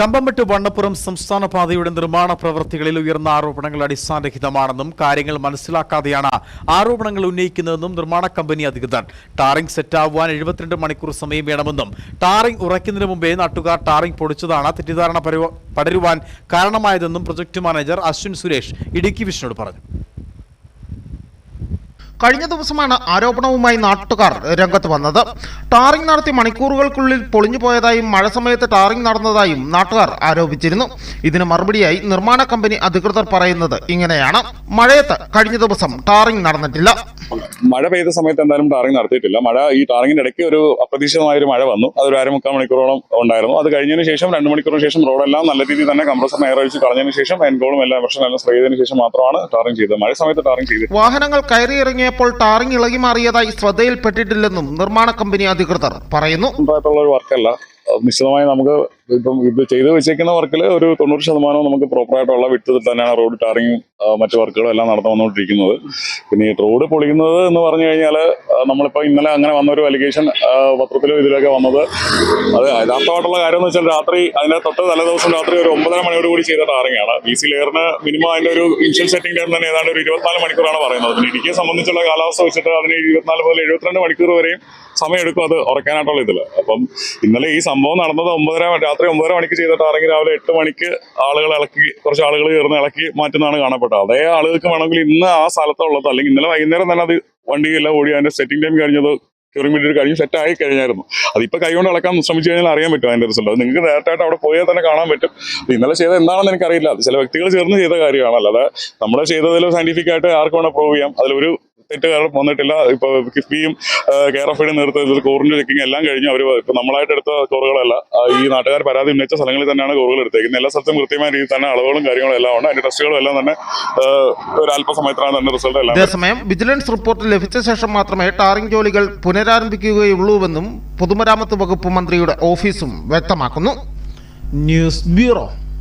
കമ്പംമെട്ട് വണ്ണപ്പുറം സംസ്ഥാന പാതയുടെ നിർമ്മാണ പ്രവൃത്തികളിൽ ഉയർന്ന ആരോപണങ്ങൾ അടിസ്ഥാനരഹിതമാണെന്നും കാര്യങ്ങൾ മനസ്സിലാക്കാതെയാണ് ആരോപണങ്ങൾ ഉന്നയിക്കുന്നതെന്നും നിർമ്മാണ കമ്പനി അധികൃതർ. ടാറിംഗ് സെറ്റാവാൻ എഴുപത്തിരണ്ട് മണിക്കൂർ സമയം വേണമെന്നും ടാറിംഗ് ഉറയ്ക്കുന്നതിന് മുമ്പേ നാട്ടുകാർ ടാറിംഗ് പൊടിച്ചതാണ് തെറ്റിദ്ധാരണ പടരുവാൻ കാരണമായതെന്നും പ്രൊജക്ട് മാനേജർ അശ്വിൻ സുരേഷ് ഇടുക്കി വിഷ്ണുവോട് പറഞ്ഞു. കഴിഞ്ഞ ദിവസമാണ് ആരോപണവുമായി നാട്ടുകാർ രംഗത്ത് വന്നത്. ടാറിംഗ് നടത്തി മണിക്കൂറുകൾക്കുള്ളിൽ പൊളിഞ്ഞു പോയതായും മഴ സമയത്ത് ടാറിംഗ് നടന്നതായും നാട്ടുകാർ ആരോപിച്ചിരുന്നു. ഇതിന് മറുപടിയായി നിർമ്മാണ കമ്പനി അധികൃതർ പറയുന്നത് ഇങ്ങനെയാണ്. മഴയത്ത് കഴിഞ്ഞ ദിവസം ടാറിംഗ് നടന്നിട്ടില്ല. മഴ പെയ്ത സമയത്ത് എന്തായാലും ടാറിങ് നടത്തിയിട്ടില്ല. മഴ ഈ ടാറിങ്ങിന്റെ ഇടയ്ക്ക് ഒരു അപ്രതീക്ഷിതമായ ഒരു മഴ വന്നു. അതൊരു അരമുക്കാൽ മണിക്കൂറോളം ഉണ്ടായിരുന്നു. അത് കഴിഞ്ഞതിന് ശേഷം രണ്ട് മണിക്കൂറിന് ശേഷം റോഡെല്ലാം നല്ല രീതിയിൽ തന്നെ കംപ്രസറിന് എയർ ഒഴിച്ച് കളഞ്ഞതിന് ശേഷം എൻകോളും എല്ലാ വർഷം എല്ലാം സ്പ്രേ ചെയ്തതിനു ശേഷം മാത്രമാണ് ടാറിങ് ചെയ്തത്. മഴ സമയത്ത് ടാറിങ് ചെയ്തത് വാഹനങ്ങൾ കയറി ഇറങ്ങിയപ്പോൾ ടാറിങ് ഇളകി മാറിയതായി ശ്രദ്ധയിൽപ്പെട്ടിട്ടില്ലെന്നും നിർമ്മാണ കമ്പനി അധികൃതർ പറയുന്നു. ഒരു വർക്കല്ല നിശ്ചിതമായി നമുക്ക് ഇപ്പം ഇത് ചെയ്ത് വെച്ചേക്കുന്ന വർക്കിൽ ഒരു തൊണ്ണൂറ് ശതമാനവും നമുക്ക് പ്രോപ്പറായിട്ടുള്ള വിട്ടതിൽ തന്നെയാണ് റോഡ് ടാറിങ്ങും മറ്റു വർക്കുകളും എല്ലാം നടന്നു വന്നുകൊണ്ടിരിക്കുന്നത് പിന്നെ ഈ റോഡ് പൊളിക്കുന്നത് എന്ന് പറഞ്ഞു കഴിഞ്ഞാൽ നമ്മളിപ്പോൾ ഇന്നലെ അങ്ങനെ വന്ന ഒരു അലിഗേഷൻ പത്രത്തിലും ഇതിലൊക്കെ വന്നത്. അത് യഥാർത്ഥമായിട്ടുള്ള കാര്യം എന്ന് വെച്ചാൽ രാത്രി അതിന്റെ തൊട്ട് തലേ ദിവസം രാത്രി ഒരു ഒമ്പതര മണിയോട് കൂടി ചെയ്ത ടാറിങ്ങാണ് ബി സി ലെയറിന് മിനിമം അതിന്റെ ഒരു ഇൻഷ്യൽ സെറ്റിംഗ് ടൈം തന്നെ ഏതാണ്ട് ഒരു ഇരുപത്തിനാല് മണിക്കൂറാണ് പറയുന്നത്. പിന്നെ ഇടുക്കിയെ സംബന്ധിച്ചുള്ള കാലാവസ്ഥ വെച്ചിട്ട് അതിന് ഇരുപത്തിനാല് മുതൽ എഴുപത്തിരണ്ട് മണിക്കൂർ വരെയും സമയമെടുക്കും അത് ഉറക്കാനായിട്ടുള്ള ഇതിൽ അപ്പം ഇന്നലെ ഈ സംഭവം നടന്നത് ഒമ്പതര രാത്രി ഒമ്പതര മണിക്ക് ചെയ്ത ടാറിംഗ് രാവിലെ എട്ട് മണിക്ക് ആളുകൾ ഇളക്കി കുറച്ച് ആളുകൾ ചേർന്ന് ഇളക്കി മാറ്റുന്നതാണ് കാണപ്പെട്ടത് അതേ ആളുകൾക്ക് വേണമെങ്കിൽ ഇന്ന് ആ സ്ഥലത്തുള്ളത് അല്ലെങ്കിൽ ഇന്നലെ വൈകുന്നേരം തന്നെ അത് വണ്ടിയെല്ലാം ഓടി അതിന്റെ സെറ്റിംഗ് ടൈം കഴിഞ്ഞത് ക്യൂറിംഗ് പീരീഡ് കഴിഞ്ഞ് സെറ്റ് ആയി കഴിഞ്ഞായിരുന്നു. അതിപ്പോ കൈകൊണ്ട് അളക്കാൻ ശ്രമിച്ചു കഴിഞ്ഞാൽ അറിയാൻ പറ്റും അതിന്റെ റിസൾട്ട് അത് നിങ്ങൾക്ക് നേരത്തെ അവിടെ പോയാൽ തന്നെ കാണാൻ പറ്റും. ഇന്നലെ ചെയ്ത എന്താണെന്ന് എനിക്കറിയില്ല. അത് ചില വ്യക്തികൾ ചേർന്ന് ചെയ്ത കാര്യമാണ്. അല്ലാതെ നമ്മൾ ചെയ്തതിൽ സയന്റിഫിക് ആയിട്ട് ആർക്ക് വേണം പ്രൂവ് ചെയ്യാം. അതിലൊരു തെറ്റുകാർ വന്നിട്ടില്ല. ഇപ്പൊ കിഫ്ബിയും കെയർ ഓഫ് ഐഡി നേതൃത്വത്തിൽ കോറിന്റെ ചെക്കിങ് എല്ലാം കഴിഞ്ഞു അവർ ഇപ്പൊ നമ്മളായിട്ട് എടുത്ത കോറുകളല്ല. ഈ നാട്ടുകാർ പരാതി ഉന്നയിച്ച സ്ഥലങ്ങളിൽ തന്നെയാണ് കോറുകൾ എടുത്തേക്കുന്നത്. എല്ലാ സ്ഥലത്തും കൃത്യമായ രീതിയിൽ തന്നെ അളവുകളും കാര്യങ്ങളും എല്ലാം ഉണ്ട്. അതിന്റെ ടെസ്റ്റുകളും എല്ലാം തന്നെ ഒരു അല്പസമയത്തിനാണ് തന്നെ റിസൾട്ട് എല്ലാം അതേസമയം വിജിലൻസ് റിപ്പോർട്ട് ലഭിച്ച ശേഷം മാത്രമേ ടാറിംഗ് ജോലികൾ പുനരാരംഭിക്കുകയുള്ളൂവെന്നും പൊതുമരാമത്ത് വകുപ്പ് മന്ത്രിയുടെ ഓഫീസും വ്യക്തമാക്കുന്നു. News bureau.